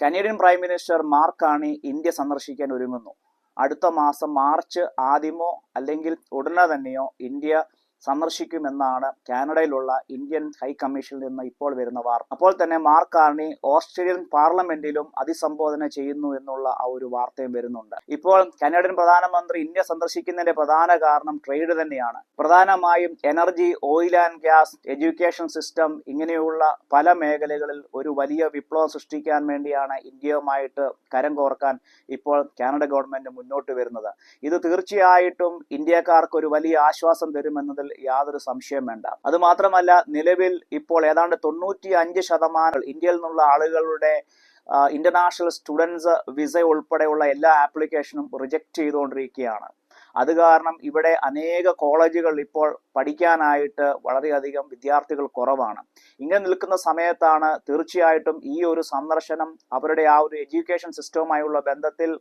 Canadian prime minister Mark Carney India സന്ദർശിക്കാൻ ഒരുങ്ങുന്നു. അടുത്ത മാസം മാർച്ച് ആദ്യമോ അല്ലെങ്കിൽ ഉടനെ തന്നെയോ ഇന്ത്യ സന്ദർശിക്കുമെന്നാണ് കാനഡയിലുള്ള ഇന്ത്യൻ ഹൈക്കമ്മീഷനിൽ നിന്ന് ഇപ്പോൾ വരുന്ന വാർത്ത. അപ്പോൾ തന്നെ മാർക്ക് കാർണി ഓസ്ട്രേലിയൻ പാർലമെന്റിലും അതിസംബോധന ചെയ്യുന്നു എന്നുള്ള ആ ഒരു വാർത്തയും വരുന്നുണ്ട്. ഇപ്പോൾ കനേഡിയൻ പ്രധാനമന്ത്രി ഇന്ത്യ സന്ദർശിക്കുന്നതിന്റെ പ്രധാന കാരണം ട്രേഡ് തന്നെയാണ്. പ്രധാനമായും energy oil and gas education system ഇങ്ങനെയുള്ള പല മേഖലകളിൽ ഒരു വലിയ വിപ്ലവം സൃഷ്ടിക്കാൻ വേണ്ടിയാണ് ഇന്ത്യയുമായിട്ട് കരം കോർക്കാൻ ഇപ്പോൾ കാനഡ ഗവൺമെന്റ് മുന്നോട്ട് വരുന്നത്. ഇത് തീർച്ചയായിട്ടും ഇന്ത്യക്കാർക്ക് ഒരു വലിയ ആശ്വാസം തരുമെന്നതിൽ യാതൊരു സംശയം വേണ്ട. അത് മാത്രമല്ല നിലവിൽ ഇപ്പോൾ ഏതാണ്ട് തൊണ്ണൂറ്റി അഞ്ച് ശതമാനം ഇന്ത്യയിൽ നിന്നുള്ള ആളുകളുടെ ഇന്റർനാഷണൽ സ്റ്റുഡൻസ് വിസ ഉൾപ്പെടെയുള്ള എല്ലാ ആപ്ലിക്കേഷനും റിജക്ട് ചെയ്തുകൊണ്ടിരിക്കുകയാണ്. അത് കാരണം ഇവിടെ അനേക കോളേജുകൾ ഇപ്പോൾ പഠിക്കാനായിട്ട് വളരെയധികം വിദ്യാർത്ഥികൾ കുറവാണ്. ഇങ്ങനെ നിൽക്കുന്ന സമയത്താണ് തീർച്ചയായിട്ടും ഈ ഒരു സന്ദർശനം അവരുടെ ആ ഒരു എഡ്യൂക്കേഷൻ സിസ്റ്റവുമായുള്ള ബന്ധത്തിൽ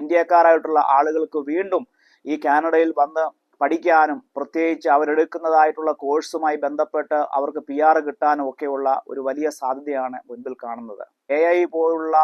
ഇന്ത്യക്കാരായിട്ടുള്ള ആളുകൾക്ക് വീണ്ടും ഈ കാനഡയിൽ വന്ന് പഠിക്കാനും പ്രത്യേകിച്ച് അവരെടുക്കുന്നതായിട്ടുള്ള കോഴ്സുമായി ബന്ധപ്പെട്ട് അവർക്ക് പി ആർ കിട്ടാനും ഒക്കെയുള്ള ഒരു വലിയ സാധ്യതയാണ് മുൻപിൽ കാണുന്നത്. എ ഐ പോലുള്ള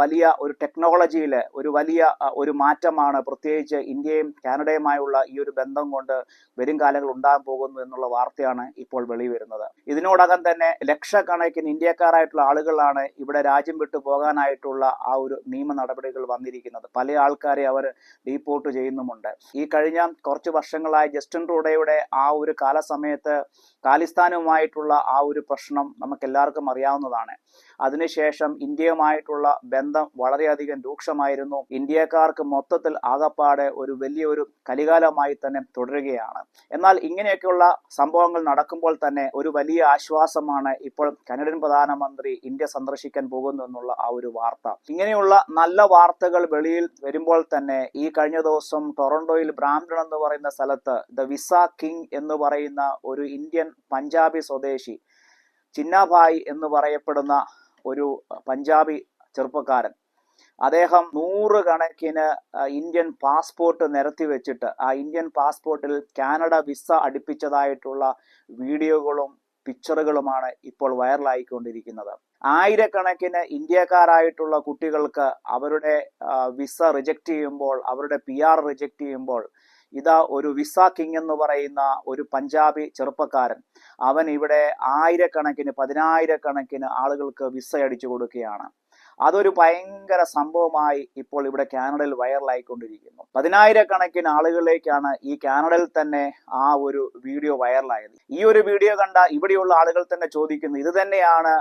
വലിയ ഒരു ടെക്നോളജിയിൽ ഒരു വലിയ ഒരു മാറ്റമാണ് പ്രത്യേകിച്ച് ഇന്ത്യയും കാനഡയുമായുള്ള ഈ ഒരു ബന്ധം കൊണ്ട് വരും കാലങ്ങൾ ഉണ്ടാകാൻ പോകുന്നു എന്നുള്ള വാർത്തയാണ് ഇപ്പോൾ വെളിവരുന്നത് ഇതിനോടകം തന്നെ ലക്ഷക്കണക്കിന് ഇന്ത്യക്കാരായിട്ടുള്ള ആളുകളാണ് ഇവിടെ രാജ്യം വിട്ടു പോകാനായിട്ടുള്ള ആ ഒരു നിയമ നടപടികൾ വന്നിരിക്കുന്നത്. പല ആൾക്കാരെ അവർ ഡീപ്പോർട്ട് ചെയ്യുന്നുമുണ്ട്. ഈ കഴിഞ്ഞ കുറച്ച് വർഷങ്ങളായി ജസ്റ്റിൻ ട്രൂഡയുടെ ആ ഒരു കാലസമയത്ത് ഖാലിസ്ഥാനുമായിട്ടുള്ള ആ ഒരു പ്രശ്നം നമുക്ക് എല്ലാവർക്കും അറിയാവുന്നതാണ്. അതിനുശേഷം ഇന്ത്യയുമായിട്ടുള്ള ബന്ധം വളരെയധികം രൂക്ഷമായിരുന്നു. ഇന്ത്യക്കാർക്ക് മൊത്തത്തിൽ ആകപ്പാടെ ഒരു വലിയൊരു കലികാലമായി തന്നെ തുടരുകയാണ്. എന്നാൽ ഇങ്ങനെയൊക്കെയുള്ള സംഭവങ്ങൾ നടക്കുമ്പോൾ തന്നെ ഒരു വലിയ ആശ്വാസമാണ് ഇപ്പോൾ കനഡിയൻ പ്രധാനമന്ത്രി ഇന്ത്യ സന്ദർശിക്കാൻ പോകുന്നു എന്നുള്ള ആ ഒരു വാർത്ത. ഇങ്ങനെയുള്ള നല്ല വാർത്തകൾ വെളിയിൽ വരുമ്പോൾ തന്നെ ഈ കഴിഞ്ഞ ദിവസം ടൊറന്റോയിൽ ബ്രാംഡൺ എന്ന് പറയുന്ന സ്ഥലത്ത് ദ വിസ കിങ് എന്ന് പറയുന്ന ഒരു ഇന്ത്യൻ പഞ്ചാബി സ്വദേശി ചിന്നാഭായ് എന്ന് പറയപ്പെടുന്ന ഒരു പഞ്ചാബി ചെറുപ്പക്കാരൻ. അദ്ദേഹം നൂറുകണക്കിന് ഇന്ത്യൻ പാസ്പോർട്ട് നിരത്തി വെച്ചിട്ട് ആ ഇന്ത്യൻ പാസ്പോർട്ടിൽ കാനഡ വിസ അടുപ്പിച്ചതായിട്ടുള്ള വീഡിയോകളും പിക്ചറുകളുമാണ് ഇപ്പോൾ വൈറലായിക്കൊണ്ടിരിക്കുന്നത്. ആയിരക്കണക്കിന് ഇന്ത്യക്കാരായിട്ടുള്ള കുട്ടികൾക്ക് അവരുടെ വിസ റിജക്റ്റ് ചെയ്യുമ്പോൾ അവരുടെ പി ആർ റിജക്റ്റ് ചെയ്യുമ്പോൾ ഇതാ ഒരു വിസ കിങ് എന്ന് പറയുന്ന ഒരു പഞ്ചാബി ചെറുപ്പക്കാരൻ. അവൻ ഇവിടെ ആയിരക്കണക്കിന് പതിനായിരക്കണക്കിന് ആളുകൾക്ക് വിസ അടിച്ചു കൊടുക്കുകയാണ്. അതൊരു ഭയങ്കര സംഭവമായി ഇപ്പോൾ ഇവിടെ കാനഡയിൽ വൈറലായിക്കൊണ്ടിരിക്കുന്നു. പതിനായിരക്കണക്കിന് ആളുകളിലേക്കാണ് ഈ കാനഡയിൽ തന്നെ ആ ഒരു വീഡിയോ വൈറലായത്. ഈ ഒരു വീഡിയോ കണ്ട ഇവിടെയുള്ള ആളുകൾ തന്നെ ചോദിക്കുന്നു ഇത് തന്നെയാണ്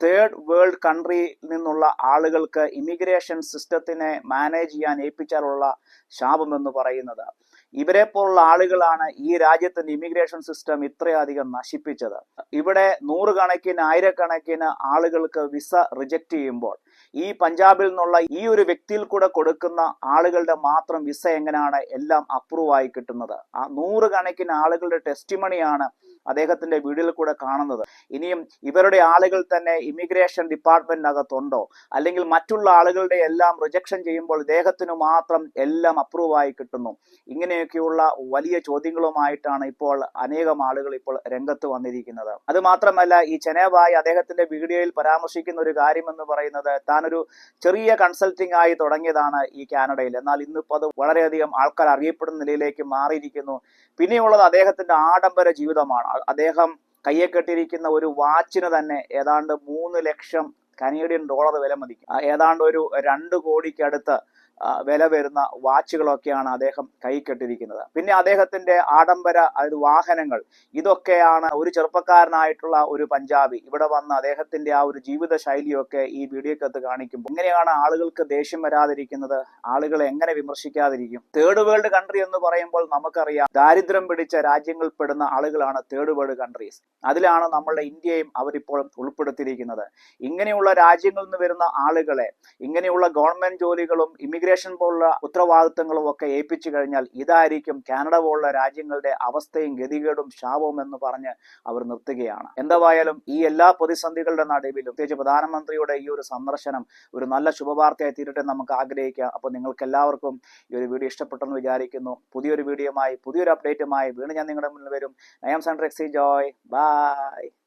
തേർഡ് വേൾഡ് കൺട്രിയിൽ നിന്നുള്ള ആളുകൾക്ക് ഇമിഗ്രേഷൻ സിസ്റ്റത്തിനെ മാനേജ് ചെയ്യാൻ ഏൽപ്പിച്ചാലുള്ള ശാപം എന്ന് പറയുന്നത്? ഇവരെ പോലുള്ള ആളുകളാണ് ഈ രാജ്യത്തിന്റെ ഇമിഗ്രേഷൻ സിസ്റ്റം ഇത്രയധികം നശിപ്പിച്ചത്. ഇവിടെ നൂറുകണക്കിന് ആയിരക്കണക്കിന് ആളുകൾക്ക് വിസ റിജക്റ്റ് ചെയ്യുമ്പോൾ ഈ പഞ്ചാബിൽ നിന്നുള്ള ഈ ഒരു വ്യക്തിയിൽ കൂടെ കൊടുക്കുന്ന ആളുകളുടെ മാത്രം വിസ എങ്ങനെയാണ് എല്ലാം അപ്രൂവ് ആയി കിട്ടുന്നത്? ആ നൂറുകണക്കിന് ആളുകളുടെ ടെസ്റ്റിമണിയാണ് അദ്ദേഹത്തിന്റെ വീഡിയോയിൽ കൂടെ കാണുന്നത്. ഇനിയും ഇവരുടെ ആളുകൾ തന്നെ ഇമിഗ്രേഷൻ ഡിപ്പാർട്ട്മെന്റിനകത്തുണ്ടോ അല്ലെങ്കിൽ മറ്റുള്ള ആളുകളുടെ എല്ലാം റിജക്ഷൻ ചെയ്യുമ്പോൾ ഇദ്ദേഹത്തിന് മാത്രം എല്ലാം അപ്രൂവ് ആയി കിട്ടുന്നു? ഇങ്ങനെയൊക്കെയുള്ള വലിയ ചോദ്യങ്ങളുമായിട്ടാണ് ഇപ്പോൾ അനേകം ആളുകൾ ഇപ്പോൾ രംഗത്ത് വന്നിരിക്കുന്നത്. അത് മാത്രമല്ല ഈ ചെനവായി അദ്ദേഹത്തിന്റെ വീഡിയോയിൽ പരാമർശിക്കുന്ന ഒരു കാര്യം എന്ന് പറയുന്നത് താനൊരു ചെറിയ കൺസൾട്ടിംഗ് ആയി തുടങ്ങിയതാണ് ഈ കാനഡയിൽ. എന്നാൽ ഇന്നിപ്പോൾ അത് വളരെയധികം ആൾക്കാർ അറിയപ്പെടുന്ന നിലയിലേക്ക് മാറിയിരിക്കുന്നു. പിന്നെയുള്ളത് അദ്ദേഹത്തിന്റെ ആഡംബര ജീവിതമാണ്. അദ്ദേഹം കയ്യെ കെട്ടിയിരിക്കുന്ന ഒരു വാച്ചിന് തന്നെ ഏതാണ്ട് മൂന്ന് ലക്ഷം കനേഡിയൻ ഡോളർ വില മതിക്കും. ഏതാണ്ട് ഒരു രണ്ട് കോടിക്കടുത്ത് വില വരുന്ന വാച്ചുകളൊക്കെയാണ് അദ്ദേഹം കൈ കെട്ടിരിക്കുന്നത് പിന്നെ അദ്ദേഹത്തിന്റെ ആഡംബര അതായത് വാഹനങ്ങൾ ഇതൊക്കെയാണ് ഒരു ചെറുപ്പക്കാരനായിട്ടുള്ള ഒരു പഞ്ചാബി. ഇവിടെ വന്ന അദ്ദേഹത്തിന്റെ ആ ഒരു ജീവിത ശൈലിയൊക്കെ ഈ വീഡിയോക്കകത്ത് കാണിക്കുമ്പോൾ എങ്ങനെയാണ് ആളുകൾക്ക് ദേഷ്യം വരാതിരിക്കുന്നത്? ആളുകളെ എങ്ങനെ വിമർശിക്കാതിരിക്കും? തേർഡ് വേൾഡ് കൺട്രി എന്ന് പറയുമ്പോൾ നമുക്കറിയാം ദാരിദ്ര്യം പിടിച്ച രാജ്യങ്ങൾ പെടുന്ന ആളുകളാണ് തേർഡ് വേൾഡ് കൺട്രീസ് അതിലാണ് നമ്മളുടെ ഇന്ത്യയും അവരിപ്പോൾ ഉൾപ്പെടുത്തിയിരിക്കുന്നത്. ഇങ്ങനെയുള്ള രാജ്യങ്ങളിൽ നിന്ന് വരുന്ന ആളുകളെ ഇങ്ങനെയുള്ള ഗവൺമെന്റ് ജോലികളും ഇമിഗ്രേഷൻ പോലുള്ള ഉത്തരവാദിത്തങ്ങളും ഒക്കെ ഏൽപ്പിച്ചു കഴിഞ്ഞാൽ ഇതായിരിക്കും കാനഡ പോലുള്ള രാജ്യങ്ങളുടെ അവസ്ഥയും ഗതികേടും ശാപവും എന്ന് പറഞ്ഞ് അവർ നിർത്തുകയാണ്. എന്തായാലും ഈ എല്ലാ പ്രതിസന്ധികളുടെ നടുവിലും പ്രത്യേകിച്ച് പ്രധാനമന്ത്രിയുടെ ഈ ഒരു സന്ദർശനം ഒരു നല്ല ശുഭവാർത്തയായി തീരട്ടെ നമുക്ക് ആഗ്രഹിക്കാം. അപ്പോൾ നിങ്ങൾക്ക് എല്ലാവർക്കും ഈ ഒരു വീഡിയോ ഇഷ്ടപ്പെട്ടെന്ന് വിചാരിക്കുന്നു. പുതിയൊരു വീഡിയോയുമായി പുതിയൊരു അപ്ഡേറ്റുമായി വീണ്ടും ഞാൻ നിങ്ങളുടെ മുന്നിൽ വരും. നയം സെൻട്രക്സി ജോയ് ബൈ